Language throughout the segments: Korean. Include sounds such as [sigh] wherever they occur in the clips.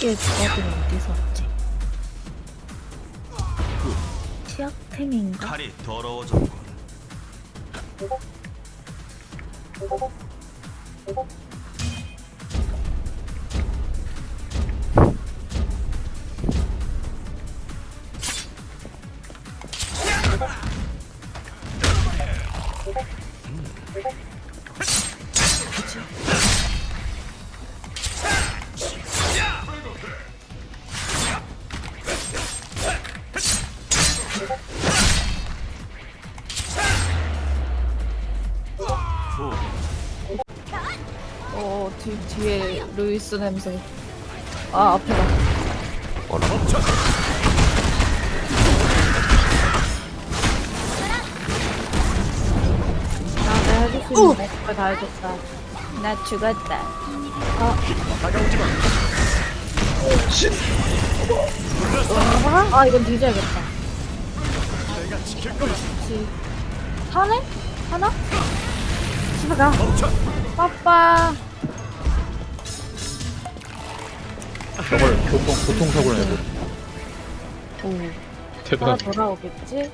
개 조합이 어디서 왔지? 치약템인가? 칼이 더러워졌군. 뒤, 뒤에 루이스 냄새. 아, 앞에다. 어라 나 해줄 수 있는 거다 해줬다. 나 죽었다. 아, 아 이건 뒤져야겠다. 그렇지. 하네? 하나? 집에 가. 빠빠. 저걸 교통 교통사고를 내고 오. 대단. 따라 돌아오겠지?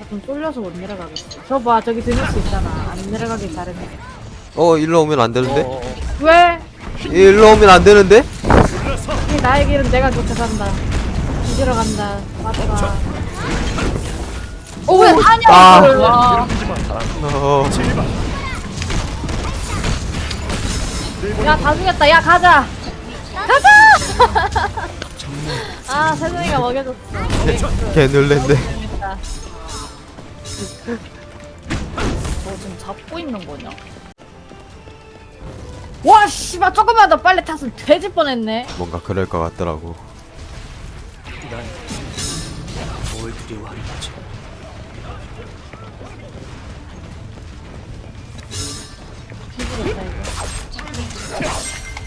아, 좀 쫄려서 못 내려가겠어. 저 봐, 저기 드릴 수 있잖아. 안 내려가길 잘했네. 어 일로 오면 안 되는데 왜? 일로 오면 안 되는데 이 나의 길은 내가 쫓아간다. 뒤지러 간다. 맞다. 오, 왜 하냐, 아. 이걸. 와. 어 야, 다 죽였다. 야. 가자! 아, 세정이가 먹여줬어. 개 놀랜데 재밌다. 너 지금 잡고 있는 거냐? 와, 씨발, 조금만 더 빨리 탔으면 돼질 뻔했네. 뭔가 그럴 것 같더라고 뭘 두려워하는 거지?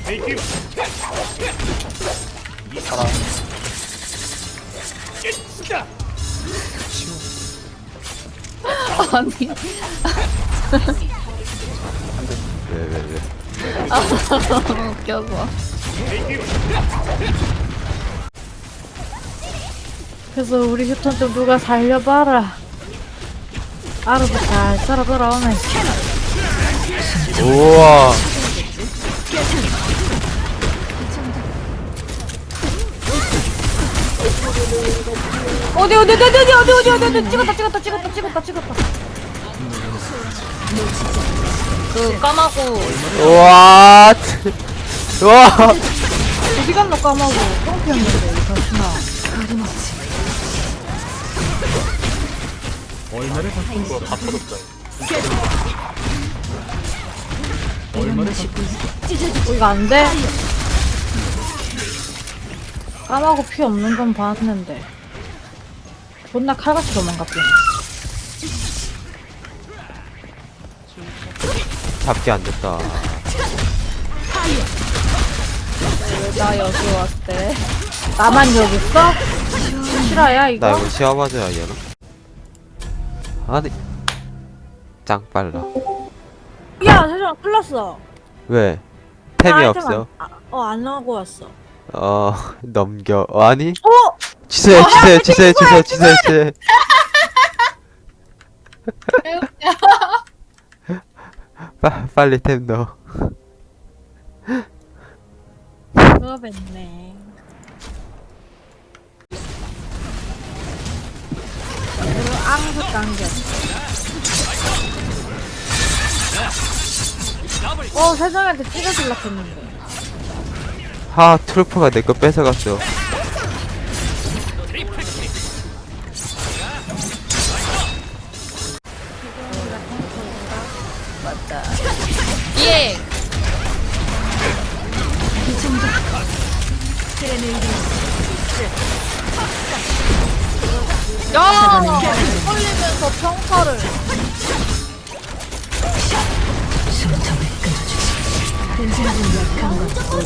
뒤지겠다, 이거. 아니, 왜 왜 왜 너무 웃겨서. 그래서 우리 휴턴 좀 누가 살려봐라. 알아서 잘 살아 돌아오네. 우와 어디 어디 어디 어디 어디 어디 어디 어디 찍었다 찍었다 찍었다 찍었다 찍었다. 그 까마고 우와 우와 어디 갔노 까마고 똥피었는데. 얼마를 샀던 거다 터졌다. 어, 이거 안 돼? 까마고 피 없는 건 봤는데. 존나 칼같이 도망갔네. 잡기 안 됐다 나 여기 때. 나만 여기 있어? 실화야 이거? 나 이거 시험하자 얘는 아니 짱 빨라 야 세정아 큰일 났어. 왜 템이 나 아이템 없어 안, 아, 어, 안 하고 왔어. 어 [laughs] 넘겨 어, 아니 어? 취소해 취소해 취소해 취소해 취소해 취소해 빠, 빨리 템 넣어 그거 뱉네. 그리고 앙수 당겨. 어, 세정이한테 찌르실라 했는데. 하 트루프가 내 거 뺏어갔어 맞다. 예! 야! 걸리면서 평타를.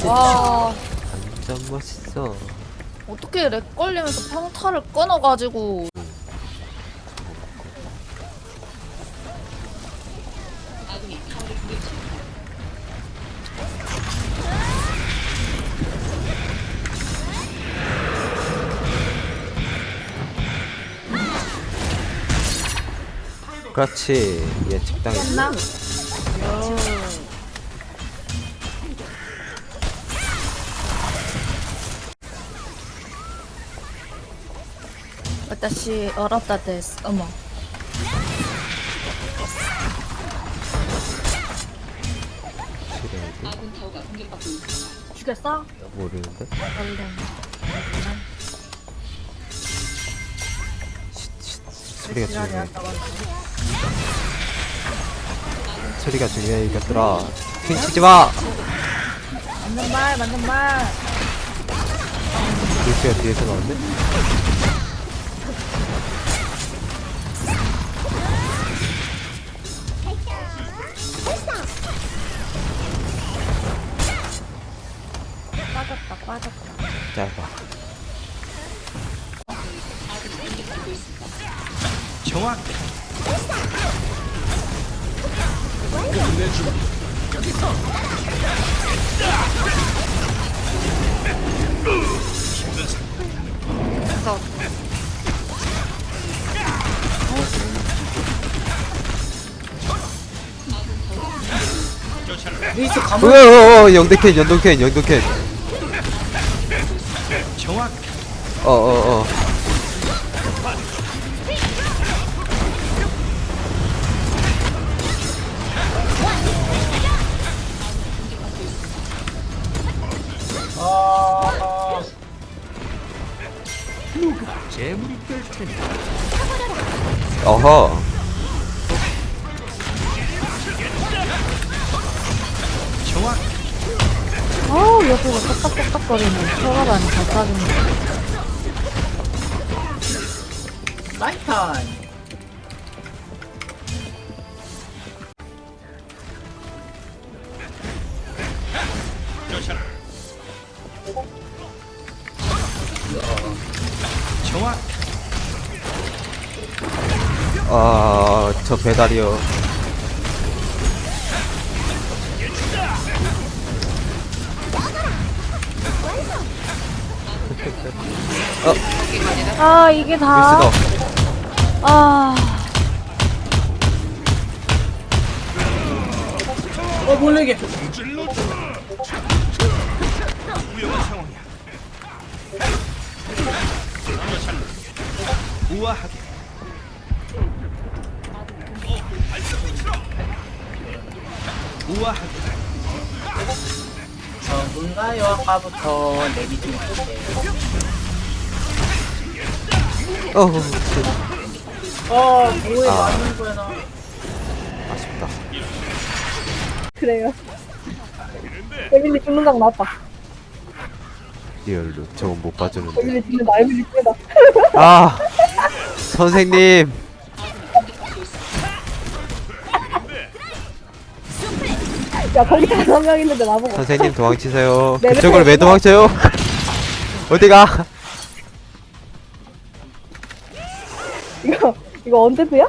와 완전 멋있어. 어떻게 렉 걸리면서 평타를 끊어가지고 그렇지. 얘 직당했어. 私笑ったです어머 죽였어? 모르는데 얼른. 소리가 중요해 지랄이야, 소리가 중요해 이것들아 핑 치지마 맞는 말, 맞는 말. 루시가 뒤에서 나왔네 어어어 영대캔 연동캔 연동캔. 정확. 어어 어 재물이 될 테니. 어허 정확. 어우, 옆으로 똑딱똑딱거리네. 서가라니, 잘 짜증나. 쫓아라. 배달이요 아, 이게 다. 아. 상황이야. 쫓아라. 우아하게. 우아하게. 전문가요 아까부터 내비 좀 주세요. 어우 어, 뭐에 아. 맞는 거야 나. 아쉽다 그래요. 에밀리 죽는 각 나왔다. 리얼로 저건 못 봐주는데 에밀리 죽는다, 에밀리 죽는다. 아 선생님 야, 거기 다섯 명 있는데 나보고. 선생님 도망치세요 네, 그쪽으로 네. 왜 도망쳐요 [laughs] 어디가 이거, 이거 언제드야?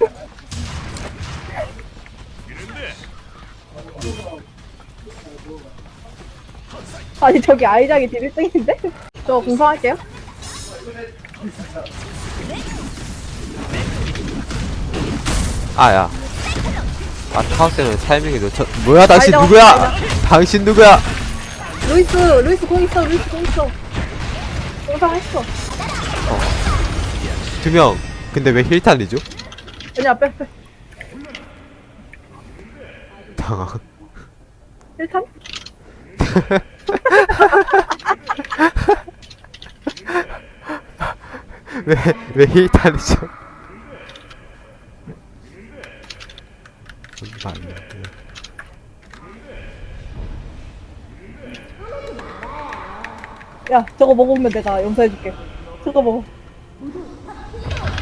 [laughs] 아니, 저기 아이작이 딜 1등인데? [laughs] 저 공성할게요. 아야 아 타워스는 타이밍이 놓쳐 뭐야 당신 아니다, 누구야. 당신 누구야 루이스, 루이스 공 있어, 루이스 공 있어. 공성했어. 두명 근데 왜 힐탄이죠? 아니야, 빼, 빼. 당황 1탄? [laughs] 왜, 왜 힐탄이죠? 맞네. 야, 저거 먹으면 내가 용서해줄게. 저거 먹어.